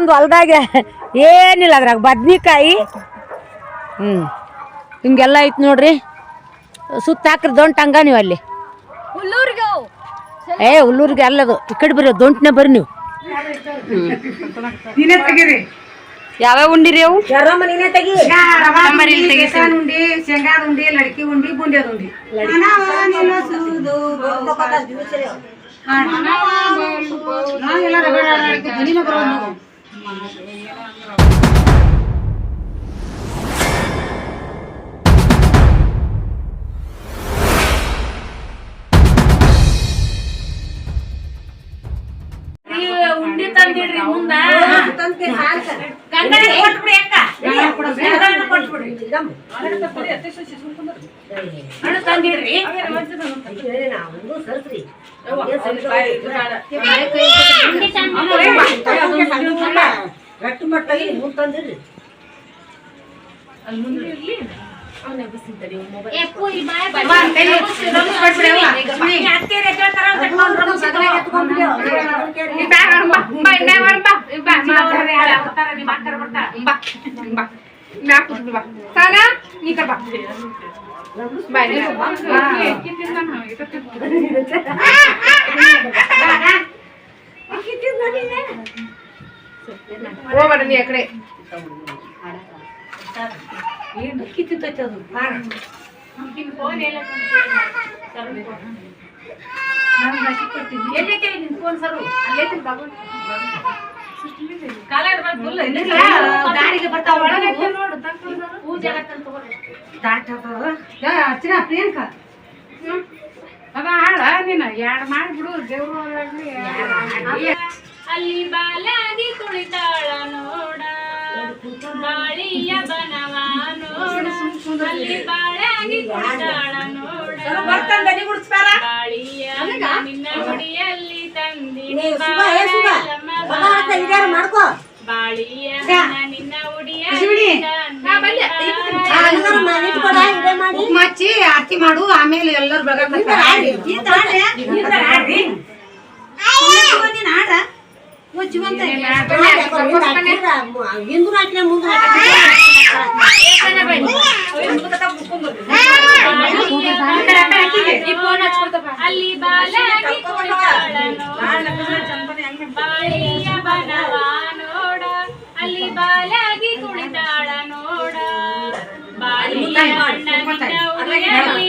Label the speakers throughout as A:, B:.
A: ಒಂದು ಹೊಲ್ದಾಗ ಏನಿಲ್ಲ ಅದ್ರಾಗ ಬದ್ನಿಕಾಯಿ. ಹ್ಞೂ ಹಿಂಗೆಲ್ಲ ಐತೆ ನೋಡ್ರಿ. ಸುತ್ತ ಹಾಕ್ರಿ ದೊಂಟ್ ನೀವು ಅಲ್ಲಿ. ಏ ಹುಲ್ಲೂರಿಗೆ ಅಲ್ಲದು ಈ ಕಡೆ ಬರ್ರಿ ದೊಂಟ್ನೇ ಬರ್ರಿ ನೀವು.
B: ಯಾವ್ಯಾವ ಉಂಡಿರಿ ಅವು?
C: ನಮ್ಮರಿ ಬೇಸನ್ ಉಂಡಿ ಶೇಂಗಾದ ಉಂಡಿ ತಂದಿಡ್ರಿ ಮುಂದ ಬುಂಡಿಯದ ಕೊಟ್ಬಿಡಿ ಅಕ್ಕ ಆಡಾಡಕ್ಕೆ ಧ್ವನಿನ ಬರೋದು ನಾವು.
D: ಉಂಡಿ ತಂದಿಡ್ರಿ ಮುಂದ ಗಂಗನಿಗೆ ಕೊಟ್ಬಿಡಿ ಅಕ್ಕ ಗಂಗನಿಗೆ ಕೊಟ್ಬಿಡ್ರಿ
C: ಬರ್ತಾವ
D: ಪೂಜೆ
C: ಯಾ, ಅರ್ಚನಾ ಪ್ರಿಯಾಂಕಾ?
B: ಅದ ಆಡ ನೀನ ಎರಡು ಮಾಡ್ಬಿಡು ದೇವ್ರು
D: ಅಲ್ಲಿ ಬಾಲಾಗಿ ಕುಳಿತಾಳ ನೋಡ. ಬಾಳಿಯ ಬನವ ನೋಡ. ಅಲ್ಲಿ ಬಾಳಾಗಿ ಕುಳಿತಾಳ ನೋಡ. ಬಾಳಿಯ ನಿನ್ನ ಗುಡಿಯಲ್ಲಿ ತಂದಿನಿ
A: ಮಾಡ್ಕೋ?
D: ಬಾಳಿಯ ನಿನ್ನ ಉಡಿಯಲ್ಲಿ
C: ಮಚ್ಚಿ ಆರತಿ ಮಾಡು ಆಮೇಲೆ ಎಲ್ಲರೂ ಬೆಳಗಾಕ
A: ಹಿಂದೂ ನಾಟಿನ ಮುಂದೆ
D: ಅಲ್ಲಿ ಬಾಲಾಗಿ ಕುಳಿತಾಳ ನೋಡ ಬಾಳಿಯ ಬನವ ನೋಡ ಅಲ್ಲಿ ಬಾಲಾಗಿ ಕುಳಿತಾಳ ನೋಡ ಬಾಳಿಯ ಅಣ್ಣನಿನ ಉಡಿಯಲ್ಲಿ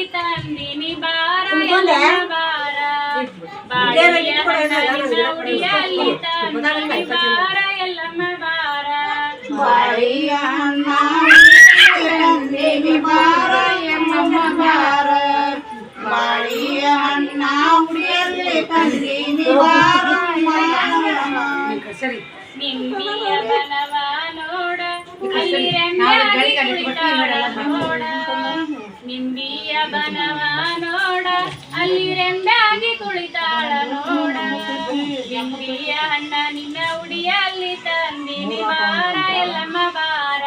D: ತಂದಿನಿ ಬಾರ ಎಲ್ಲ ಬಾರ ಬಾಳಿಯ ಅಣ್ಣನಿನ ಉಡಿಯಲ್ಲಿ ತಂದಿನಿ ಬಾರ ಎಲ್ಲಮ್ಮ ಬಾರ ನಿಂಬಿಯ ಬನವ ನೋಡ ಅಲ್ಲಿ ರೆಂಬೆಯಾಗಿ ಕುಳಿತಾಳ ನೋಡ ನಿಂಬಿಯ ಬನವ ನೋಡ ಅಲ್ಲಿ ರೆಂಬೆಯಾಗಿ ಕುಳಿತಾಳ ನೋಡ ನಿಂಬಿಯ ಅಣ್ಣ ನಿನ್ನ ಉಡಿಯಲ್ಲಿ ತಂದಿನಿ ಬಾರ ಎಲ್ಲಮ್ಮ ಬಾರ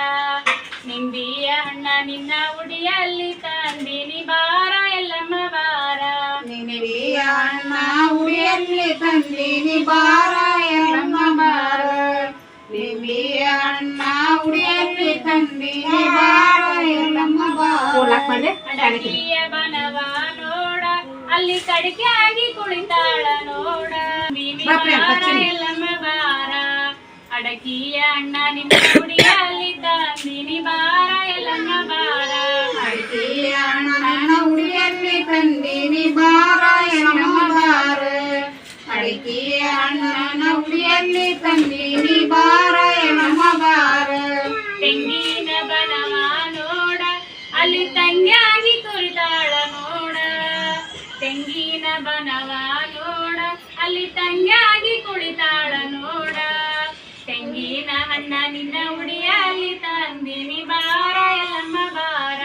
D: ನಿಂಬಿಯ ಅಣ್ಣ ನಿನ್ನ ಉಡಿಯಲ್ಲಿ ತಂದಿನಿ ಬಾರ ಎಲ್ಲಮ್ಮ ಬಾರ
C: ನಿನಗೆ ಅಣ್ಣ ಉಡಿಯಲ್ಲಿ ತಂದೀನಿ ಬಾರ ಎಲ್ಲಮ್ಮ ಬಾರ ನಿಂಬೆಯ ಅಣ್ಣ ಉಡಿಯಲ್ಲಿ ತಂದೀನಿ ಬಾರ ಎಲ್ಲಮ್ಮ ಬಾರ
D: ಅಡಗಿಯ ಬನವ ನೋಡ ಅಲ್ಲಿ ಕಡಿಕೆ ಆಗಿ ಕುಳಿತಾಳ ನೋಡ ನೀನಿ ಬಾರ ಎಲ್ಲಮ್ಮ ಬಾರ. ಅಡಗಿಯ ಅಣ್ಣ ನಿನ್ನ ಉಡಿಯಲ್ಲಿ ತಂದಿನಿ ಬಾರ ಎಲ್ಲಮ್ಮ ಬಾರ.
C: ಅಡಿಕೆಯ ಅಣ್ಣ ನನ್ನ ಉಡಿಯಲ್ಲಿ ತಂದೀನಿ ಬಾರ ಎಲ್ಲಮ್ಮ ಬಾರ. ಅಡಿಕೆಯ ಅಣ್ಣ ನನ್ನ ಉಡಿಯಲ್ಲಿ ತಂದೀನಿ ಬಾರ ಎಲ್ಲಮ್ಮ ಬಾರ.
D: ತಂಗ್ಯಾಗಿ ಕುಳಿತಾಳ ನೋಡ. ತೆಂಗಿನ ಬನವ ನೋಡ. ಅಲ್ಲಿ ತಂಗಿಯಾಗಿ ಕುಳಿತಾಳ ನೋಡ. ತೆಂಗಿನ ಹಣ್ಣ ನಿನ್ನ ಉಡಿಯಾಗಿ ತಂದಿನಿ ಬಾರ, ಎಲ್ಲಮ್ಮ ಬಾರ.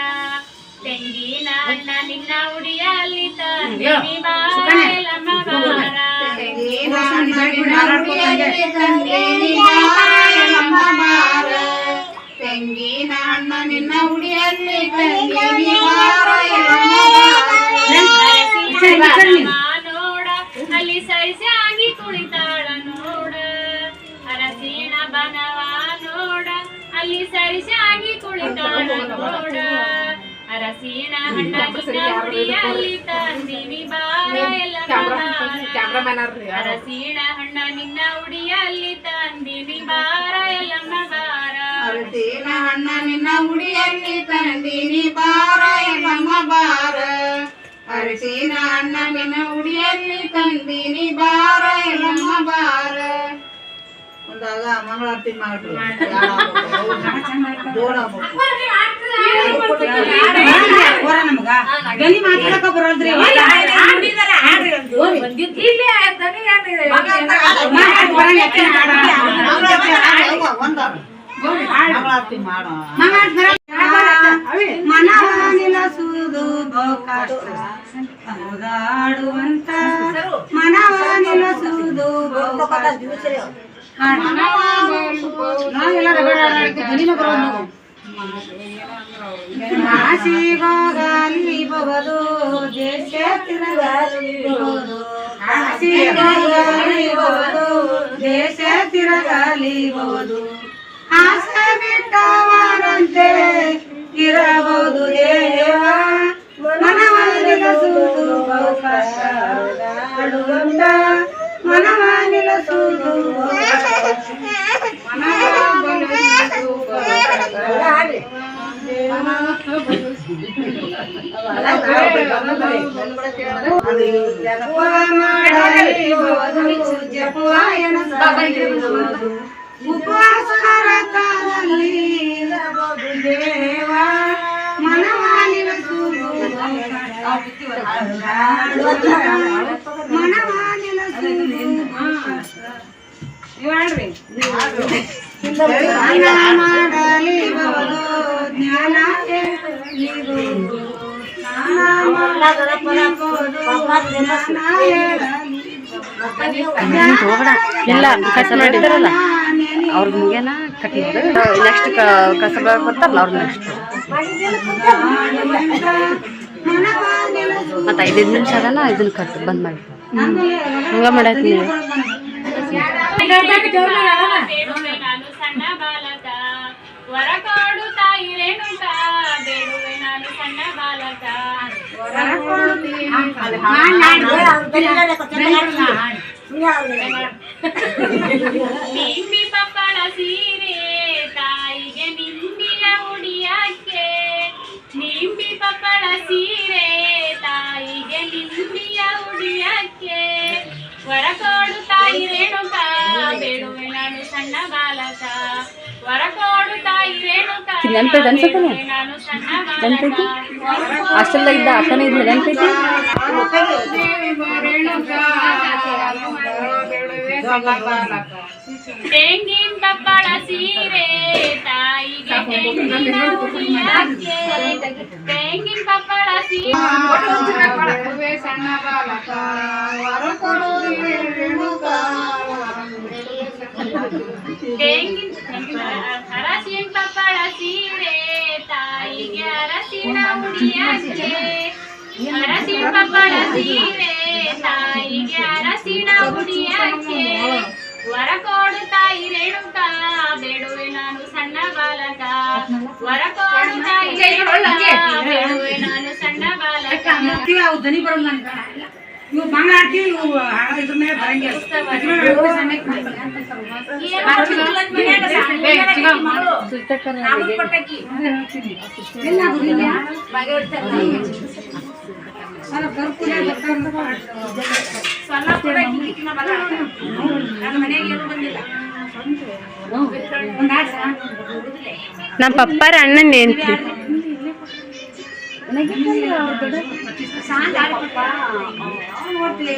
D: ತೆಂಗಿನ ಹಣ್ಣ ನಿನ್ನ ಉಡಿಯಾಗಿ ತಂದಿನಿ ಬಾರ, ಎಲ್ಲಮ್ಮ ಬಾರ.
C: ತೆಂಗಿನ ಹಣ್ಣ ನಿನ್ನ ಉಡಿಯಾಗಿ ತಂದಿನಿ ಬಾರ, ಎಲ್ಲಮ್ಮ ಬಾರ. ತೆಂಗಿನ ನಾಣ್ಣ ನಿನ್ನ ಉಡಿಯಲ್ಲಿ ತಂಗಿ
D: ನೋಡ ಅಲ್ಲಿ ಸರಿಸಾಗಿ ಕುಳಿತಾಳ ನೋಡ. ಅರಸೀಣ ಬನವ ನೋಡ ಅಲ್ಲಿ ಸರಿಸಾಗಿ ಕುಳಿತಾಳ ನೋಡ. ಅರಸೀಣ ಹಣ್ಣ ನಿನ್ನ ಉಡಿಯಲ್ಲಿ ತಂದಿನಿ ಬಾರ ಎಲ್ಲಮ್ಮ ಬಾರ. ಅರಸಿನ ಹಣ್ಣ ನಿನ್ನ ಉಡಿಯ ಅಲ್ಲಿ ತಂದಿನಿ ಬಾರ ಎಲ್ಲಮ್ಮ ಬಾರ
C: ಅರಸಿನ ಹಣ್ಣ ನಿನ್ನ ಉಡಿಯಲ್ಲಿ ತಂದಿನಿ ಬಾರ ಎಲ್ಲಮ್ಮ ಬಾರ ಅರಸಿನ ಹಣ್ಣ ನಿನ್ನ ಉಡಿಯಲ್ಲಿ ತಂದಿನಿ ಬಾರ ಎಲ್ಲಮ್ಮ ಬಾರ ಒಂದಾಗ ಮಂಗಳಾರತಿ ಮಾಡ್ರಿ ಜೋಡ ಮನವಾನಿಲಸುವುದು ಬಹುಕಷ್ಟ. ಹೌದಾಡುವಂತ ಮನವಾನಿಲಸುವುದು ಬಹುಕಷ್ಟ. ಕಾಶಿಗೋಗಲಿ ಬಹುದು ದೇಶ ತಿರುಗಲಿ ಬಹುದು. ಕಾಶಿಗೋಗಲಿ ಬಹುದು ದೇಶ ತಿರುಗಲಿ ಬಹುದು. ಆಸೆ ಬಿಟ್ಟವರಂತೆ ಇರಬಹುದು ದೇವ ಮನವನಿಲಸುವುದು ಬಹು ಕಷ್ಟ ಆಡುವಂತ ಮನವನಿಲಸುವುದು ಬಹು ಕಷ್ಟ. ಮನವನಿಲಸುವುದು ಬಹು ಕಷ್ಟ. ಜಪವ ಮಾಡಲಿ ಬಹುದು, ಜಪವ ಎಣಸಲಿ ಇರಬಹುದು ದೇವ. ಮನವಾನಿಲಸುವುದು ಜ್ಞಾನ.
A: ಇಲ್ಲ ಕಸ ಮಾಡಿದಾರಲ್ಲ. ಅವ್ರ ಮುಗಿಯನ ಕಟ್ ನೆಕ್ಸ್ಟ್ ಕಸ ಬರ್ತಾರಲ್ಲ ಅವ್ರ ನೆಕ್ಸ್ಟ್ ಮತ್ತೆ ಐದೈದು ನಿಮಿಷ ಅದಲ್ಲ ಇದನ್ನ ಕಟ್ ಬಂದ್ ಮಾಡಿ. ಹಂಗ ಮಾಡಿ ನೀವು.
D: ತಾಯಿ ರೇಣುಕ ಬೇಡುವೆ ನಾನು ಸಣ್ಣ ಬಾಲಕ. ನಿಂಬಿ ಪಪ್ಪಳ ಸೀರೆ ತಾಯಿಗೆ ನಿಂಬಿಯ ಉಡಿಯಕ್ಕೆ ನಿಂಬಿ ಪಪ್ಪಳ ಸೀರೆ ತಾಯಿಗೆ ನಿಂಬಿಯ ಉಡಿಯಕ್ಕೆ ವರ ಕೊಡು ತಾಯಿ ರೇಣುಕ ಬೇಡುವೆ ನಾನು ಸಣ್ಣ ಬಾಲಕ. ವರಕೋಡು ತಾಯಿ ರೇಣುಕ
A: ನೆನ್ಪೈತೆ
D: ಸಣ್ಣ
A: ನೆನ್ಪೈತಿ?
D: ಬಾಲಕ
A: ಹಾಸ್ಟೆಲ್ದಾಗ ಇದ್ದ ಅಕ್ಕನೇ ಇದ್ಲು ನೆನ್ಪೈತಿ?
D: ತೆಂಗಿನ ಬಪ್ಪಳ ಸೀರೆ ತಾಯಿಗೆ ತೆಂಗಿನ ಬಪ್ಪಳ ಸೀರೆ.
C: ಸಣ್ಣ ಬಾಲಕ. ವರ
D: ತೆಂಗಿನ ಅರಸಿನ ಪಪ್ಪಳ ಸೀರೆ ತಾಯಿಗೆ ಅರಸಿನ ಉಡಿಯಕ್ಕೆ ಅರಸಿನ ಪಪ್ಪಳ ಸೀರೆ ತಾಯಿಗೆ ಅರಸಿನ ಉಡಿಯಕ್ಕೆ ವರ ಕೊಡು ತಾಯಿ ರೇಣುಕ ಬೇಡುವೆ ನಾನು ಸಣ್ಣ ಬಾಲಕ ವರ ಕೊಡು ತಾಯಿ ರೇಣುಕ ಬೇಡುವೆ ನಾನು ಸಣ್ಣ ಬಾಲಕ
C: ಅವು ದನಿ ಬಂಗ್ಲ ಇವು ಇದ್ರ ಮೇಲೆ ಬರಂಗಿಲ್ಲ.
A: ನಮ್ಮ ಪಪ್ಪಾರ ಅಣ್ಣನ ಏನ್ತಿ
C: ಸಾಂಗ್ ಹಾಡ್ಲ ಮತ್ತೆ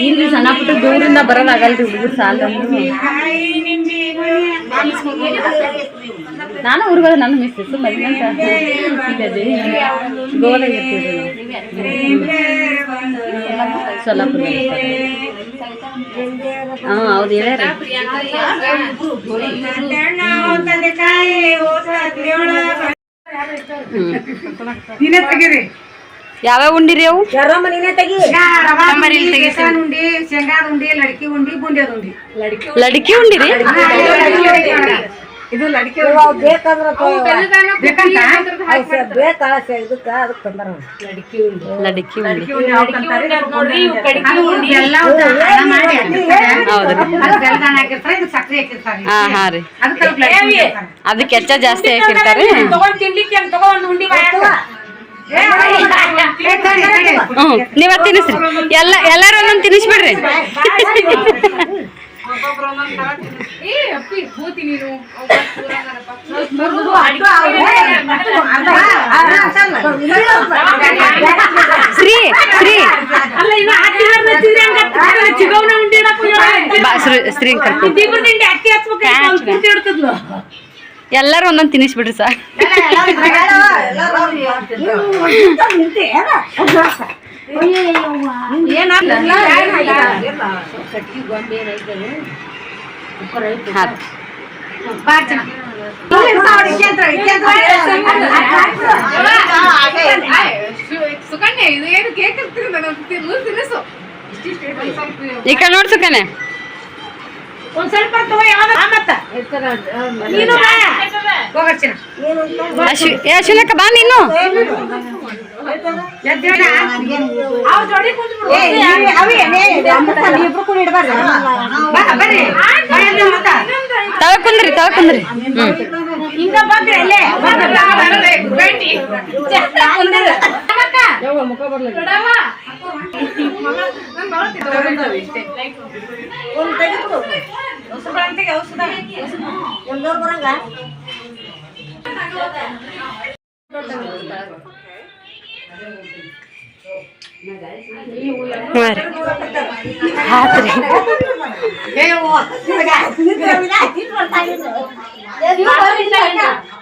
E: ಇಲ್ಲಿ ಸಣ್ಣ ಪುಟ್ಟ ದೂರಿಂದ ಬರೋದಾಗಲ್ರಿ ಹುಡುಗರು ಸಾಲ ನಾನು ಊರಿಗೆ ನನ್ನ ಮಿಸ್ಸಸ್ ಮದುವೆ ಗೋವಾದಾಗ ಇರ್ತೀವಿ ಸೊಲ್ಲಾಪುರ ಹಾಂ ಹೌದು ಹೇಳ್ಯಾರ ಯಾವ್ಯಾವ ಉಂಡಿರಿ ಅವು
A: ಉಂಡಿ ಉಂಡಿ. ಉಂಡಿ ಉಂಡಿ
E: ಲಡಿಕೆ ಉಂಡಿರಿ
A: ಇದು ಲಡ್ಕಿ
F: ಬೇಕಂದ್ರ
A: ಬೇಕಂತ
F: ಬೇಕಳ ಇದಕ್ಕ ಅದಕ್ಕೆ ತಂದಾರ
E: ಲಡಿಕೆ ಉಂಡಿ.
A: ಎಲ್ಲ ಸಕ್ಕರೆ ಹಾಕಿರ್ತಾರೆ.
E: ಹಾ ಹಾ ರೀ.
A: ಅದಕ್ಕೆ
E: ಹೆಚ್ಚ ಜಾಸ್ತಿ ಹಾಕಿರ್ತಾರೆ.
A: ತಗೊಂಡ್ ತಿನ್ಲಿಕ್ಕೆ ಒಂದು ಉಂಡಿ.
E: ನೀವ ತಿನ್ನಿಸ್ರಿ. ಎಲ್ಲ ಎಲ್ಲರೂ ಒಂದೊಂದು ತಿನ್ನಿಸ್ಬಿಡ್ರಿ ಶ್ರೀ ಶ್ರೀ. ಶ್ರೀ. ಎಲ್ಲಾರು ಒಂದೊಂದು ತಿನ್ನಿಸ್ಬಿಡ್ರಿ ಸರ್.
B: ಸುಕನ್ಯಾ ಇದು ಏನು ಕೇಕ್ ತಿನ್ನಿಸು. ಸ್ವಲ್ಪ
E: ನೋಡ್ ಸುಕ್ಕನೆ
A: ಒಂದ್ ಸ್ವಲ್ಪ. ನೀನು
E: ಅಶ್ವಿನಕ್ಕ ಬಾ ನೀನು. ತವ ಕುಂದ್ರಿ ತವ ಕುಂದ್ರಿ.
A: ಔಷಧ.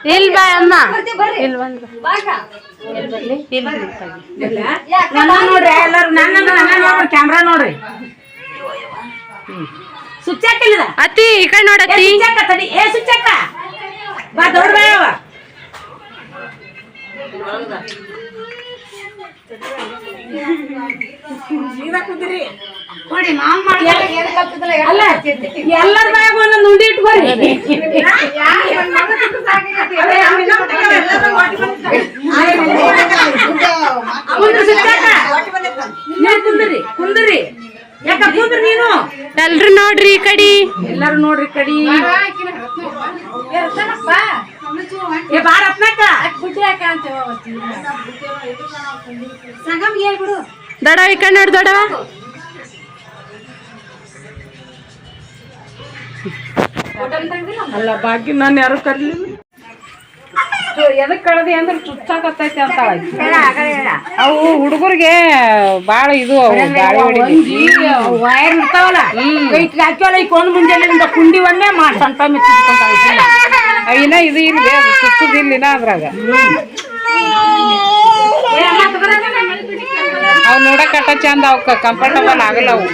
E: ಇಲ್ ಬಾ ಅಮ್ಮ ಇಲ್ ಬಂದ್
A: ಎಲ್ಲರೂ ನನ್ನ ನೋಡ್ರಿ ಕ್ಯಾಮ್ರಾ ನೋಡ್ರಿ ಸ್ವಿಚ್
E: ಅತಿ ಈ ಕಡೆ ನೋಡತ್ತಿ
A: ತಡಿ ಏ ಸ್ವಿಚ್ ಹಾಕ ಬಾ ದೊಡ್ಡ ಎಲ್ಲರ ಬಾಯಾಗ ಒಂದೊಂದು ಉಂಡಿ ಇಟ್ಕೊರಿ ಕುಂದ್ರಿ ಕುಂದ್ರಿ ಕುಂದ್ರಿ ಯಾಕ ನೀನು?
E: ಎಲ್ರು ನೋಡ್ರಿ ಈ ಕಡಿ.
A: ಎಲ್ಲಾರು ನೋಡ್ರಿ ಕಡಿ. ದಡ
E: ದೊಡವ ಈ ಕಡೆ ನೋಡ್ ದೊಡವ
A: ಅಲ್ಲ ಬಾಕಿ ನಾನು ಯಾರು ಕರ್ಲಿಲ್ಲ? ಎದಕ್ ಕಳದಿ ಅಂದ್ರೆ ಚುಚ್ಚಾಕತ್ತೈತಿ ಅಂತ ಅವು ಹುಡುಗರಿಗೆ ಬಾಳ ಇದು. ವೈರ್ ಇರ್ತಾವಲ್ಲ ಕೈಗೆ ಈ ಈಗ ಒಂದು ಮುಂಜಾನೆ ಕುಂಡಿ ಒಂದೇ ಮಾಡಿ ಸಣ್ಣ ಇನ್ನ ಇದು ಇಲ್ಲಿ ಇನ್ನ ಅದ್ರಾಗ. ಅವ್ ನೋಡಕ್ ಅಟ್ಟ ಚಂದ ಅವಕ್ಕ ಕಂಫರ್ಟಬಲ್ ಆಗಲ್ಲ ಅವು.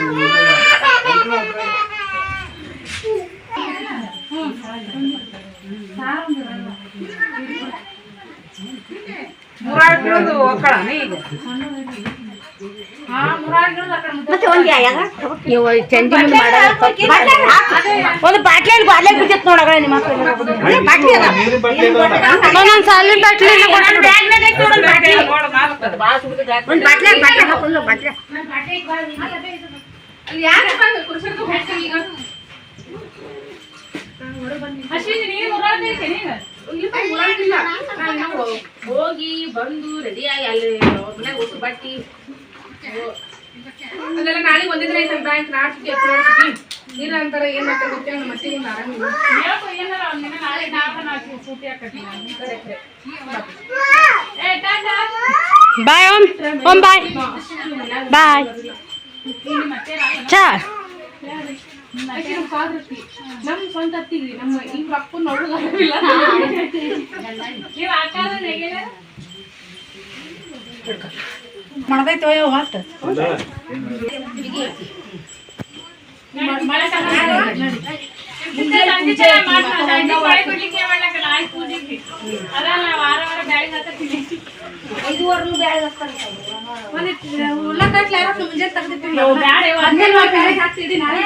A: ಒಂದು ಬಾಟ್ಲಿಯಲ್ಲಿ ಬಾಟ್ಲಿ ಬಿದ್ದೈತ್ ನೋಡಗಳ ನಿಮ್ಮ ಬಾಟ್ಲಿ
E: ಒಂದೊಂದ್ ಸಾಲಿನ ಬಾಟ್ಲಿ
A: ಒಂದು ಒಂದ್ ಬಾಟ್ಲಿ ಒಂದ್ ಬಾಟ್ಲಿ. ಬಾಟ್ಲಿ ಹಾಕೊಂಡು ಬಾಟ್ಲಿ
B: ಅಲ್ಲಿ ಯಾಕೆ ಬಂದು ಹೋಗಿ ಬಂದು ರೆಡಿ ಆಗಿ ಅಲ್ಲಿ ಮನ್ಯಾಗ ಹೊಸ ಬಟ್ಟಿ. ಅದೆಲ್ಲ ನಾಳೆ ಒಂದೇ ದಿನ ಐತೆ ಬ್ಯಾಂಕ್ ನಾಡ್ತಿ ನೀರ ಅಂತಾರ ಏನ್ ಮಾಡ್ತಾರೆ ಗೊತ್ತಿಲ್ಲ ನಮ್ಮ ಅತ್ತಿಗೆ ಒಂದು ಆರಾಮಿಲ್ಲ
D: ಹೇಳ್ಕೊ ಏನಾರ ಒಂದಿನ ನಾಳೆ ನಾಲ್ಕು ನಾಲ್ಕು ಸೂಟಿ ಹಾಕತ್ತೀನಿ ಏ ಟಾಟಾ.
A: ಬಾಯ್ ಓಮ್ ಓಮ್ ಬಾಯ್ ಬಾಯ್ ಚಾ
B: ನಮ್ಮ ಸ್ವಂತ ಅತ್ತಿಗೆ ನಮ್ಮ ಇವ್ರ ಅಪ್ಪನ
D: ನೆಗೆಲ್ಲ
G: ಮಾಡ್ದೈತೆ ಅಯ್ಯೋ ಹೊತ್ತು
D: ಬ್ಯಾಳಿ
H: ಐದುವರೆಗೂ ಬ್ಯಾಳೆ
B: ಯಾರೋ ಮುಂಜಾನೆ ತೆಗ್ದಿರ್ತೀವಿ
D: ಬ್ಯಾಡ ಇವ.
B: ಹಾಕ್ತಿದ್ದಿ ನಾಳೆ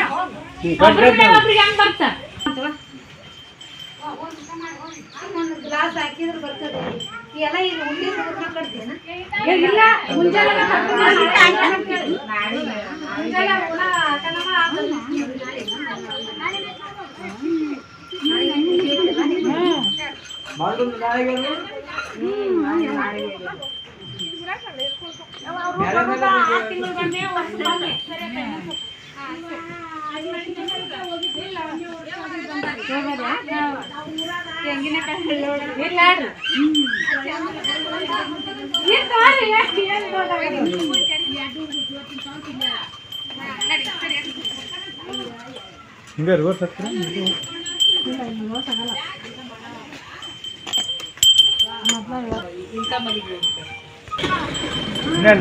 D: ಒಬ್ರಿಗೆ ಒಬ್ರಿಗೆ ಹೆಂಗ್ ಬರ್ತಾ
H: ಗ್ಲಾಸ್ ಹಾಕಿದ್ರೆ ಬರ್ತದೆ ಎಲ್ಲ ಈಗ ಉಳ್ಳಿ ಕಟ್ತೀನ
B: ಇಲ್ಲ ಮುಂಜಾನೆ
H: ಮುಂಜಾನೆ ಹುಳ ಹಾಕನವ ಆಗಲ್ಲ.
I: ಹಿಂಗೆ ರಿವರ್ಸ್ ಹತ್ತಿರ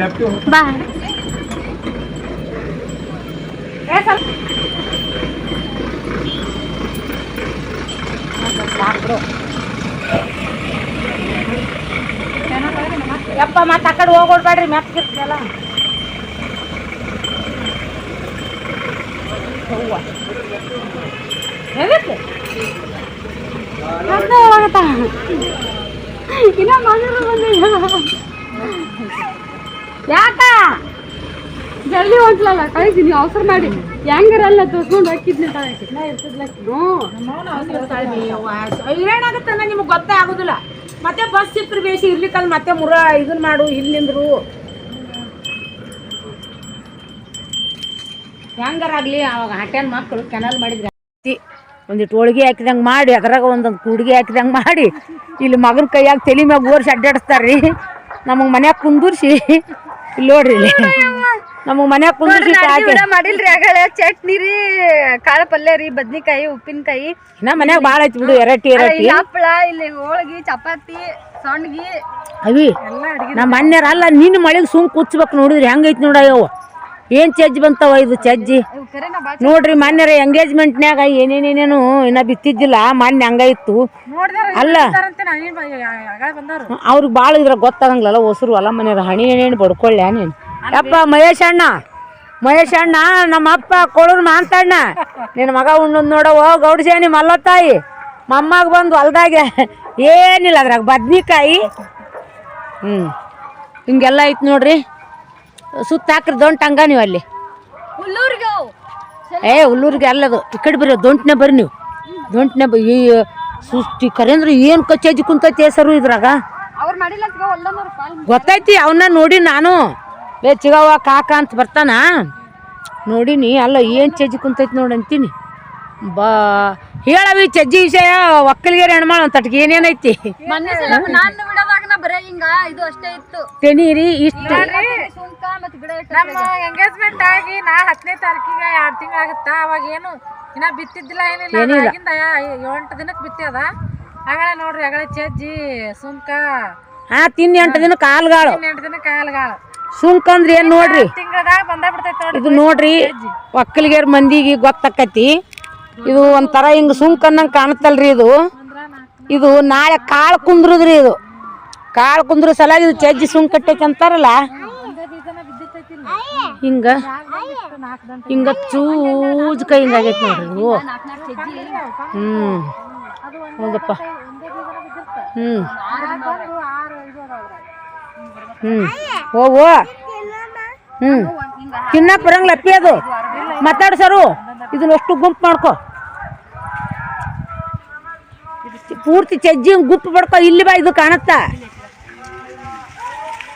I: ಲೆಫ್ಟ್
A: ಬಾಯ್ ಯಪ್ಪ ಮತ್ತೆ ಆ ಕಡೆ ಹೋಗ್ಬಿಡ್ಬೇಡ್ರಿ ಮೆತ್ತಗಿರ್ತಲ್ಲ ಇನ್ನ ಮಗರು ಬಂದಿಲ್ಲ ಯಾಕ ಜಲ್ದಿ ಹೊಂಟ್ಲಲ್ಲ ಕಳಿಸಿ ನೀವು ಅವಸರ ಮಾಡಿ. ಹೆಂಗಾರಲ್ಲ ತೋರ್ಸ್ಕೊಂಡು ಹಾಕಿದ್ನಿ
G: ಏನಾಗುತ್ತೆ ನಿಮ್ಗೆ ಗೊತ್ತೇ ಆಗೋದಿಲ್ಲ. ಮತ್ತೆ ಬಸ್ ಸಿಕ್ಕರು ಬೇಸಿ ಇರ್ಲಿಕ್ಕಲ್ಲ ಮತ್ತೆ ಮುರ ಇದನ್ನ ಮಾಡು ಇಲ್ಲಿ ನಿಂದ್ರು.
A: ಹೆಂಗಾರಾಗ್ಲಿ ಅವಾಗ ಹಟ್ಯಾನ್ ಮಕ್ಕಳು ಕೆನಲ್ ಮಾಡಿದ್ರೆ. ಒಂದಿಟ್ಟು ಹೋಳಿಗೆ ಹಾಕಿದಂಗೆ ಮಾಡಿ ಅದ್ರಾಗ ಒಂದೊಂದು ಕೂಡಿಗೆ ಹಾಕಿದಂಗೆ ಮಾಡಿ ಇಲ್ಲಿ ಮಗನ ಕೈಯಾಗ ತಲೆ ಮ್ಯಾಗ ಓರ್ಸಿ ಅಡ್ಡಾಡಿಸ್ತಾರ್ರಿ. ನಮಗೆ ಮನ್ಯಾಗ ಕುಂದೂರ್ಸಿ. ಇಲ್ಲಿ ನೋಡ್ರಿ ಇಲ್ಲಿ. ನಮಗೆ ಮನ್ಯಾಗ ಕುಂದರ್ಸಿ
H: ಮಾಡಿಲ್ರಿ ಚಟ್ನಿ ರೀ ಕಾಳು ಪಲ್ಯ ರೀ ಬದ್ನಿಕಾಯಿ ಉಪ್ಪಿನಕಾಯಿ.
A: ಇನ್ನ ಮನ್ಯಾಗ ಭಾಳ ಐತಿ ಬಿಡು ಎರಟಿ ಎರಟಿ
H: ಹಪ್ಪಳ ಇಲ್ಲಿ ಹೋಳಿಗೆ ಚಪಾತಿ ಸೊಂಡ್ಗಿ
A: ಅವಿ ನಮ್ಮ ಮನ್ಯಾರ ಅಲ್ಲ ನಿನ್ನ ಮಳೆಗೆ ಸುಮ್ ಕುಚ್ಬೇಕು ನೋಡಿದ್ರಿ ಹೆಂಗೈತಿ ನೋಡಯ್ಯವ ಏನು ಚಜ್ಜಿ ಬಂತವ ಇದು ಚಜ್ಜಿ? ನೋಡ್ರಿ ಮೊನ್ನೆರ ಎಂಗೇಜ್ಮೆಂಟ್ನ್ಯಾಗ ಏನೇನೇನೇನು ಇನ್ನ ಬಿತ್ತಿದ್ದಿಲ್ಲ ಮೊನ್ನೆ ಹಂಗ ಇತ್ತು ಅಲ್ಲ ಅವ್ರಿಗೆ ಭಾಳ ಇದ್ರ ಗೊತ್ತಾಗಂಗಿಲ್ಲ ಹೊಸರು ಅಲ್ಲ ಮನೆಯವ್ರ ಹಣಿ ಏನೇನು ಬಡ್ಕೊಳ್ಳ್ಯಾ ನೀನು? ಯಪ್ಪ ಮಹೇಶ್ ಅಣ್ಣ. ಮಹೇಶ್ ಅಣ್ಣ ನಮ್ಮ ಅಪ್ಪ ಕೊಳೂರು ಮಾಂತಣ್ಣ. ನಿನ್ನ ಮಗ ಉಣ್ಣದ್ ನೋಡವ ಗೌಡ್ಸೇನಿ ಮಲ್ಲತ್ತಾಯಿ. ಮೊಮ್ಮಗ ಬಂದು ಹೊಲ್ದಾಗೆ ಏನಿಲ್ಲ ಅದ್ರಾಗ ಬದ್ನಿಕಾಯಿ. ಹ್ಞೂ ಹಿಂಗೆಲ್ಲ ಐತಿ ನೋಡ್ರಿ. ಸುತ್ತ ಹಾಕ್ರಿ ಹಂಗ ನೀವು ಅಲ್ಲಿ. ಏ ಹುಲ್ಲೂರಿಗೆ ಅಲ್ಲದು ಈ ಕಡೆ ಬರ್ರಿ ದೊಂಟ್ನೆ ಬರ್ರಿ ನೀವು. ದೊಂಟ್ನೆ ಬ ಈ ಸುಸ್ತಿ ಕರೆಂದ್ರೆ ಏನು ಕಚ್ಚಜ್ಜಿ ಕುಂತೈತಿ ಹೆಸರು ಇದ್ರಾಗ? ಗೊತ್ತೈತಿ ಅವನ್ನ ನೋಡಿ ನಾನು. ಬೇ ಚಿಗವ್ವ ಕಾಕ ಅಂತ ಬರ್ತಾನ? ನೋಡಿನಿ ಅಲ್ಲ ಏನು ಚಜ್ಜಿ ಕುಂತೈತಿ ನೋಡಿ ಅಂತೀನಿ. ಬಾ ಹೇಳವಿ ಚಜ್ಜಿ ವಿಷಯ ಒಕ್ಕಲಿಗೆ ಹೆಣ್ಮಾಳ ಅಂತ ಏನೇನೈತಿ?
H: ಮೊನ್ನೆ ಸಲ ನಾನು ಬಿಡೋದಾಗ ನಾ ಬರೇ ಹಿಂಗ ಇದು ಅಷ್ಟೇ ಇತ್ತು.
A: ತೆನೀರಿ ಇಷ್ಟು.
H: ಸುಂಕ ಮತ್ತೆ ಗಿಡ
G: ನಮ್ಮ ಎಂಗೇಜ್ಮೆಂಟ್ ಆಗಿ ನಾ ಹತ್ತನೇ ತಾರೀಕಿಗೆ ಎರಡು ತಿಂಗಳು ಆಗುತ್ತಾ ಅವಾಗ ಏನು ಇನ್ನ ಬಿತ್ತಿದ್ದಿಲ್ಲ ಏನಿಲ್ಲ. ಆಗಿಂದ ಎಂಟು ದಿನಕ್ಕೆ ಬಿತ್ತದ ಆಗಳ ನೋಡ್ರಿ ಆಗಳ ಚಜ್ಜಿ ಸುಮ್ಕ
A: ಹಾ ತಿನ್ ಎಂಟು ದಿನ ಕಾಲ್ಗಾಳು.
G: ಎಂಟು ದಿನಕ್ಕೆ ಕಾಲ್ಗಾಳ.
A: ಸುಂಕ ಅಂದ್ರೆ ಏನು ನೋಡ್ರಿ?
G: ತಿಂಗಳದಾಗ ಬಂದ ಬಿಡ್ತೈತಿ ನೋಡ್ರಿ
A: ಇದು ನೋಡ್ರಿ ಒಕ್ಕಲಿಗೇರ್ ಮಂದಿಗೆ ಗೊತ್ತಾಕತಿ. ಇದು ಒಂಥರ ಹಿಂಗ ಸುಂಕ ಅನ್ನಂಗ್ ಕಾಣತ್ತಲ್ರಿ ಇದು. ಇದು ನಾಳೆ ಕಾಳು ಕುಂದ್ರದ್ರಿ ಇದು. ಕಾಳು ಕುಂದ್ರ ಸಲ ಇದು ಚಜ್ಜಿ ಸುಂಕ ಕಟ್ಟೈತಿ ಅಂತಾರಲ್ಲ? ಹಿಂಗ ಹಿಂಗ ಚೂಜ್ ಕೈ ಹಿಂಗಾಗೈತಿ ನೋಡ್ರಿ ಹ್ಮ್. ಹೌದಪ್ಪ. ಹ್ಮ್. ಹ್ಮ್. ಹೋಗು. ಹ್ಮ್. ತಿನ್ನಕ್ ಬರಂಗಿಲ್ಲ ಅಪ್ಪಿ ಅದು. ಮಾತಾಡು ಸರು. ಇದನ್ನ ಅಷ್ಟು ಗುಂಪು ಮಾಡ್ಕೊ. ಪೂರ್ತಿ ಚಜ್ಜಿ ಗುಂಪು ಬಡ್ಕೊ ಇಲ್ಲಿ ಬಾ ಇದು ಕಾಣತ್ತ.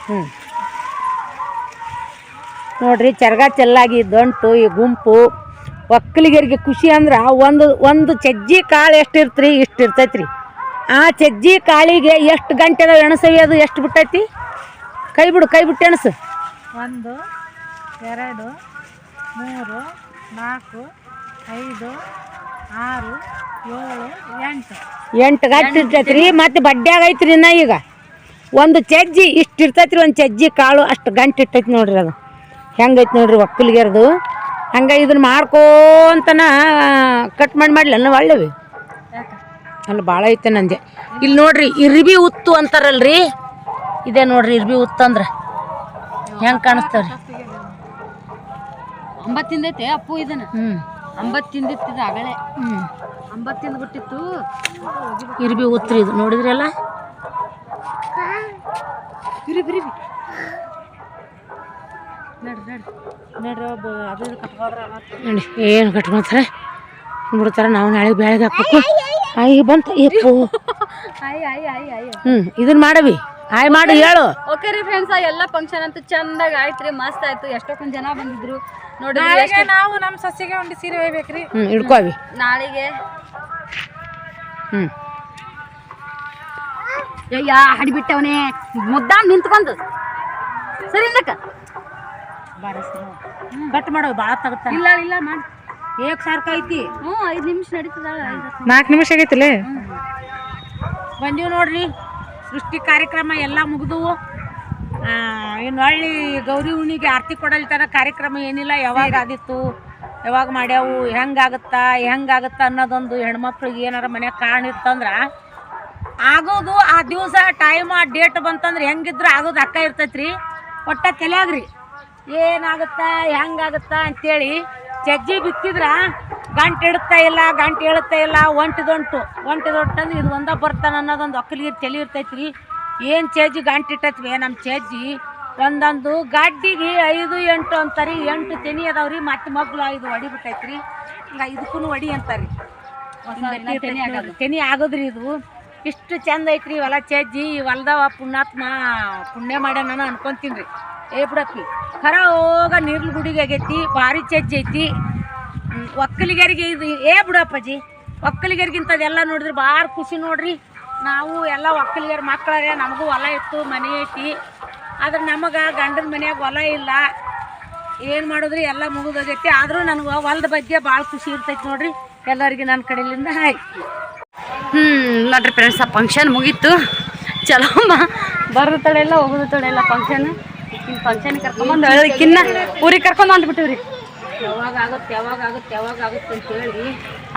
A: ಹ್ಞೂ ನೋಡ್ರಿ ಚರ್ಗ ಚೆಲ್ಲಾಗಿ ದಂಟು ಈ ಗುಂಪು. ಒಕ್ಕಲಿಗರಿಗೆ ಖುಷಿ ಅಂದ್ರೆ ಒಂದು ಒಂದು ಚಜ್ಜಿ ಕಾಳು ಎಷ್ಟು ಇರ್ತ್ರಿ ಇಷ್ಟು ಇರ್ತೈತ್ರಿ. ಆ ಚಜ್ಜಿ ಕಾಳಿಗೆ ಎಷ್ಟು ಗಂಟೆ ಅದಾವ ಎಣಸವಿ ಅದು ಎಷ್ಟು ಬಿಟ್ಟೈತಿ? ಕೈ ಬಿಡು ಕೈ ಬಿಟ್ಟು ಎಣಸು.
J: ಒಂದು ಎರಡು ಮೂರು ನಾಲ್ಕು ಐದು ಆರು ಏಳು ಎಂಟು.
A: ಎಂಟು ಗಂಟೆ ರೀ ಮತ್ತೆ ಬಡ್ಡ್ಯಾಗ ಐತ್ರಿ ಇನ್ನ ಈಗ. ಒಂದು ಚಜ್ಜಿ ಇಷ್ಟು ಇರ್ತೈತ್ರಿ ಒಂದು ಚಜ್ಜಿ ಕಾಳು ಅಷ್ಟು ಗಂಟು ಇಟ್ಟೈತಿ ನೋಡ್ರಿ ಅದು. ಹೆಂಗೈತಿ ನೋಡ್ರಿ ಒಕ್ಕಲಿಗೆರ್ದು. ಹಂಗೆ ಇದನ್ನ ಮಾಡ್ಕೋಂತನ ಕಟ್ ಮಾಡಿ ಮಾಡ್ಲನ್ನ ಒಳ್ಳೆವಿ ಅಲ್ಲಿ ಭಾಳ ಐತೆ ನಂದೆ ಇಲ್ಲಿ ನೋಡ್ರಿ ಇರ್ಬಿ ಉತ್ತು ಅಂತಾರಲ್ರಿ. ಇದೇ ನೋಡ್ರಿ ಇರ್ಬಿ ಉತ್ತಂದ್ರೆ ಹೆಂಗೆ ಕಾಣಿಸ್ತಾವ್ರಿ?
J: ಅಂಬತ್ತು ತಿಂದೈತೆ ಅಪ್ಪು ಇದನ್ನ?
A: ಹ್ಞೂ
J: ಅಂಬತ್ತು ತಿಂದಿತ್ತು ಅಗಳೇ
A: ಹ್ಞೂ
J: ಅಂಬತ್ತು ತಿಂದ್ಬಿಟ್ಟಿತ್ತು
A: ಇರ್ಬಿ ಉತ್ರಿ ಇದು ನೋಡಿದ್ರಲ್ಲ?
J: ಬಿರಿ
A: ನೋಡಿ ಏನು ಕಟ್ಕೊತಾರೆ? ಬಿಡ್ತಾರೆ ನಾವು ನಾಳೆ ಬೆಳಗ್ಗೆ ಹಾಕ್ಬೇಕು. ಆಯ್ ಬಂತು
J: ಆಯ್
A: ಹ್ಞೂ ಇದನ್ನ ಮಾಡವಿ. ಆಯ್ ಮಾಡು ಹೇಳು.
J: ಓಕೆ ರೀ ಫ್ರೆಂಡ್ಸ್ ಎಲ್ಲ ಫಂಕ್ಷನ್ ಅಂತೂ ಚಂದಾಗ ಆಯ್ತ್ರಿ ಮಸ್ತ್ ಆಯ್ತು. ಎಷ್ಟೊಂದು ಜನ ಬಂದಿದ್ರು. ನೋಡಿ
C: ನಾವು ನಮ್ಮ ಸಸಿಗೆ ಒಂದು ಸೀರೆ ಒಯ್ಬೇಕ್ರಿ.
A: ಇಡ್ಕೋವಿ
J: ನಾಳೆಗೆ
A: ಹ್ಮ್.
J: ಅಯ್ಯ ಹಡಿಬಿಟ್ಟವನೇ ಮುದ್ದಾ ನಿಂತ್ಕೊಂಡು ಸರಿ ಇಂದಕ್ಕ
A: ಕಟ್ ಮಾಡೋ ಭಾಳ ತಗತ್ತ
J: ಇಲ್ಲ ಇಲ್ಲ ಮಾಡಿ.
A: ಏಕ್ ಸಾರ್ಕ ಐತಿ.
J: ಹ್ಞೂ ಐದು ನಿಮಿಷ ನಡೀತದ.
C: ನಾಲ್ಕು ನಿಮಿಷ ಆಗೈತಿಲ್ಲ
A: ಬಂದೀವಿ ನೋಡ್ರಿ. ಸೃಷ್ಟಿ ಕಾರ್ಯಕ್ರಮ ಎಲ್ಲ ಮುಗಿದು ಇನ್ನು ಹಳ್ಳಿ ಗೌರಿ ಹುಣ್ಣಿಗೆ ಆರತಿ ಕೊಡಲ್ತನ ಕಾರ್ಯಕ್ರಮ ಏನಿಲ್ಲ ಯಾವಾಗ ಆದಿತ್ತು ಯಾವಾಗ ಮಾಡ್ಯಾವು ಹೆಂಗಾಗತ್ತಾ ಹೆಂಗಾಗತ್ತಾ ಅನ್ನೋದೊಂದು ಹೆಣ್ಮಕ್ಳಿಗೆ ಏನಾರ ಮನ್ಯಾಗ ಕಾರಣ ಇತ್ತಂದ್ರೆ ಆಗೋದು ಆ ದಿವಸ ಟೈಮ್ ಆ ಡೇಟ್ ಬಂತಂದ್ರೆ ಹೆಂಗಿದ್ರೆ ಆಗೋದು ಅಕ್ಕ ಇರ್ತೈತ್ರಿ. ಒಟ್ಟ ತಲೆಯಾಗ್ರಿ. ಏನಾಗುತ್ತಾ ಹೆಂಗಾಗುತ್ತಾ ಅಂತೇಳಿ ಚಜ್ಜಿ ಬಿತ್ತಿದ್ರ ಗಂಟು ಇಡುತ್ತಾ ಇಲ್ಲ ಗಂಟು ಹೇಳುತ್ತಾ ಇಲ್ಲ ಒಂಟಿದೊಂಟು ಒಂಟಿದೊಂಟು ಅಂದ್ರೆ ಇದು ಒಂದ ಬರ್ತಾನ ಅನ್ನೋದೊಂದು ಒಕ್ಕಲಿಗೆ ತಲೆ ರೀ ಏನು ಚೇಜಿ ಗಂಟು ಇಟ್ಟತ್ವಿ? ನಮ್ಮ ಚೇಜಿ ಒಂದೊಂದು ಗಡ್ಡಿಗೆ ಐದು ಎಂಟು ಅಂತಾರಿ. ಎಂಟು ತೆನಿ ಅದಾವ್ರಿ ಮತ್ತೆ ಮಗ್ಳು ಐದು ಹೊಡಿ ಬಿಟ್ಟೈತ್ರಿ. ಹಿಂಗ ಇದಕ್ಕೂ ಹೊಡಿ ಅಂತಾರಿ. ತೆನಿ ಆಗೋದ್ರಿ ಇದು. ಇಷ್ಟು ಚಂದ ಐತ್ರಿ ಇವೆಲ್ಲ ಈ ಹೊಲ್ದವ ಪುಣ್ಯಾತ್ಮ ಪುಣ್ಯ ಮಾಡ್ಯಾನ ನಾನು ಅನ್ಕೊಂತೀನಿ ರೀ. ಏ ಬಿಡಪ್ಪಿ. ಖರ ಹೋಗ ನೀರ್ಲು ಗುಡಿಗೆ ಆಗೈತಿ ಭಾರಿ ಚಜ್ಜಿ ಐತಿ. ಒಕ್ಕಲಿಗರಿಗೆ ಇದು ಏ ಬಿಡಪ್ಪಾಜಿ. ಒಕ್ಕಲಿಗರಿಗೆ ಅದೆಲ್ಲ ನೋಡಿದ್ರೆ ಭಾಳ ಖುಷಿ ನೋಡ್ರಿ. ನಾವು ಎಲ್ಲ ಒಕ್ಕಲಿಗರ ಮಕ್ಕಳರೇ ನಮಗೂ ಹೊಲ ಇತ್ತು ಮನೆ ಐತಿ. ಆದ್ರೆ ನಮಗೆ ಗಂಡನ ಮನೆಯಾಗ ಹೊಲ ಇಲ್ಲ. ಏನು ಮಾಡಿದ್ರಿ? ಎಲ್ಲ ಮುಗಿದೋಗೈತಿ. ಆದರೂ ನನಗೆ ಹೊಲದ ಬಗ್ಗೆ ಭಾಳ ಖುಷಿ ಇರ್ತೈತಿ ನೋಡ್ರಿ. ಎಲ್ಲರಿಗೆ ನನ್ನ ಕಡೆಯಿಂದ ಹಾಯ್
J: ಹ್ಮ್ ನೋಡ್ರಿ ಫ್ರೆಂಡ್ಸ್ ಆ ಫಂಕ್ಷನ್ ಮುಗೀತು. ಚಲೋ ಬರೋದು ತಡೆಯಲ್ಲ ಹೋಗೋದು ತಡೆಯಲ್ಲ ಫಂಕ್ಷನ್ ಫಂಕ್ಷನ್ ಕರ್ಕೊಂಬಂದು ಕಿನ್ನ ಊರಿಗೆ ಕರ್ಕೊಂಡು ಅಂದ್ಬಿಟ್ಟಿವ್ರಿ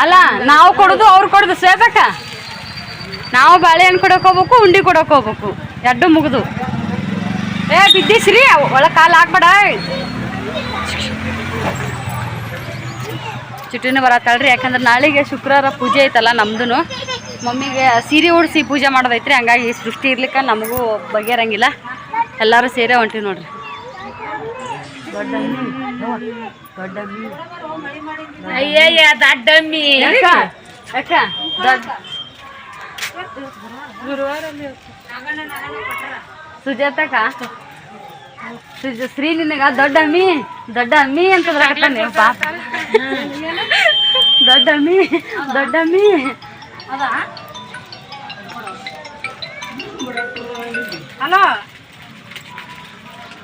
J: ಅಲ್ಲ, ನಾವು ಕೊಡೋದು ಅವ್ರು ಕೊಡೋದು ಸೇಬಕ್ಕ ನಾವು ಬಾಳೆಹಣ್ಣು ಕೊಡೋಕೆ ಹೋಗ್ಬೇಕು, ಉಂಡಿ ಕೊಡೋಕೆ ಹೋಗ್ಬೇಕು. ಎರಡು ಮುಗಿದು. ಏ, ಬಿದ್ದಿಸ್ರಿ ಒಳಗೆ ಕಾಲು ಹಾಕ್ಬೇಡ. ಚುಟ್ಟಿನ ಬರತ್ತಾಳ್ರಿ ಯಾಕಂದ್ರೆ ನಾಳೆಗೆ ಶುಕ್ರವಾರ ಪೂಜೆ ಐತಲ್ಲ ನಮ್ದು ಮಮ್ಮಿಗೆ ಸೀರೆ ಉಡಿಸಿ ಪೂಜೆ ಮಾಡೋದೈತ್ರಿ, ಹಂಗಾಗಿ ಸೃಷ್ಟಿ ಇರ್ಲಿಕ್ಕೆ ನಮಗೂ ಬಗೆರಂಗಿಲ್ಲ ಎಲ್ಲರೂ ಸೇರೇ ಹೊಂಟಿವಿ ನೋಡ್ರಿ.
A: ಅಯ್ಯಯ್ಯ ದಡ್ಡಮ್ಮಿ.
J: ಅಕ್ಕ ಅಕ್ಕ ದೊಡ್ಡ ಸುಜಾತಕ್ಕ? ಸುಜ ಶ್ರೀ ನಿನಗ ದೊಡ್ಡ ಅಮ್ಮಿ ದೊಡ್ಡ ಅಮ್ಮಿ ಅಂತ ನೀವು ಪಾಪ ದೊಡ್ಡ ಅಮ್ಮಿ ದೊಡ್ಡ ಅಮ್ಮಿ
C: ಹಲೋ?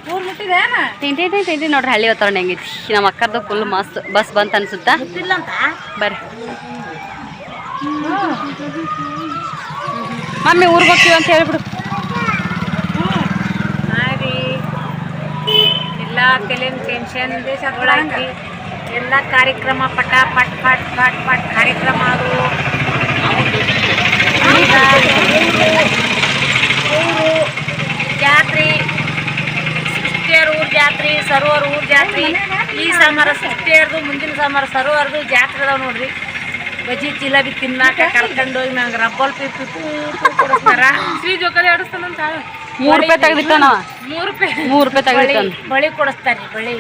J: ತಿಂಟಿ ತಿಂಟಿ ತಿಂಟಿ ನೋಡ್ರಿ ಹಳ್ಳಿ ವಾತಾವರಣ ಹೆಂಗೈತಿ. ನಮ್ಮ ಅಕ್ಕರ್ದು ಫುಲ್ ಮಸ್ತ್ ಬಸ್ ಬಂತ ಅನ್ಸುತ್ತಾ? ಬರ್ರಿ. ಮಮ್ಮಿ ಊರಿಗೆ ಹೋಗ್ತೀವಿ ಅಂತ ಹೇಳ್ಬಿಡು.
A: ಎಲ್ಲ ತಲೆನ್ ಟೆನ್ಷನ್ ಎಲ್ಲ ಕಾರ್ಯಕ್ರಮ ಪಟ ಪಟ್ ಪಟ್ ಪಟ್ ಪಟ್ ಕಾರ್ಯಕ್ರಮ ಅದು ಈಗ ಊರು ಜಾತ್ರೆ ಸೃಷ್ಟಿಯರ್ ಊರ್ ಜಾತ್ರೆ ಸರೋವರ್ ಊರ್ ಜಾತ್ರೆ ಈ ಸಮಾರ ಸೃಷ್ಟಿಯರ್ದು ಮುಂದಿನ ಸಮಾರ ಸರೋವರ್ದು ಜಾತ್ರೆ ಅದಾವ ನೋಡ್ರಿ. ಬಜಿ ಜಿಲಾಬಿ ತಿನ್ನಾಕ ಕರ್ಕೊಂಡು ಹೋಗಿ ನಂಗೆ ರಬ್ಬಲ್ ಪೀಪಿ ಕೊಡಿಸ್ತಾರ.
C: ಶ್ರೀ ಜೋಕಾಲಿ ಆಡಿಸ್ತಾನಂತ
J: ಮೂರು ರೂಪಾಯಿ ತೆಗ್ದಿಟ್ಟಾನ?
C: ಮೂರು ರೂಪಾಯಿ.
J: ಮೂರು ರೂಪಾಯಿ ತೆಗ್ದಿಟ್ಟಾನ?
A: ಬಳಿ ಕೊಡಿಸ್ತಾರೆ ಬಳಿ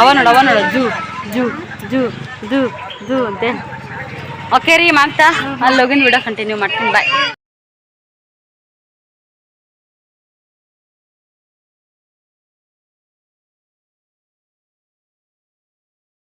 J: ಅವ ನೋಡು ಅವ ನೋಡು ಜೂ ಜೂ ಜೂ ಜೂ ಜೂ ಅಂತೆ. ಓಕೆ ರೀ ಮಾಂತ. ಅಲ್ಲಿ ಹೋಗಿನ ವಿಡಿಯೋ ಕಂಟಿನ್ಯೂ ಮಾಡ್ತೀನಿ ಬಾಯ್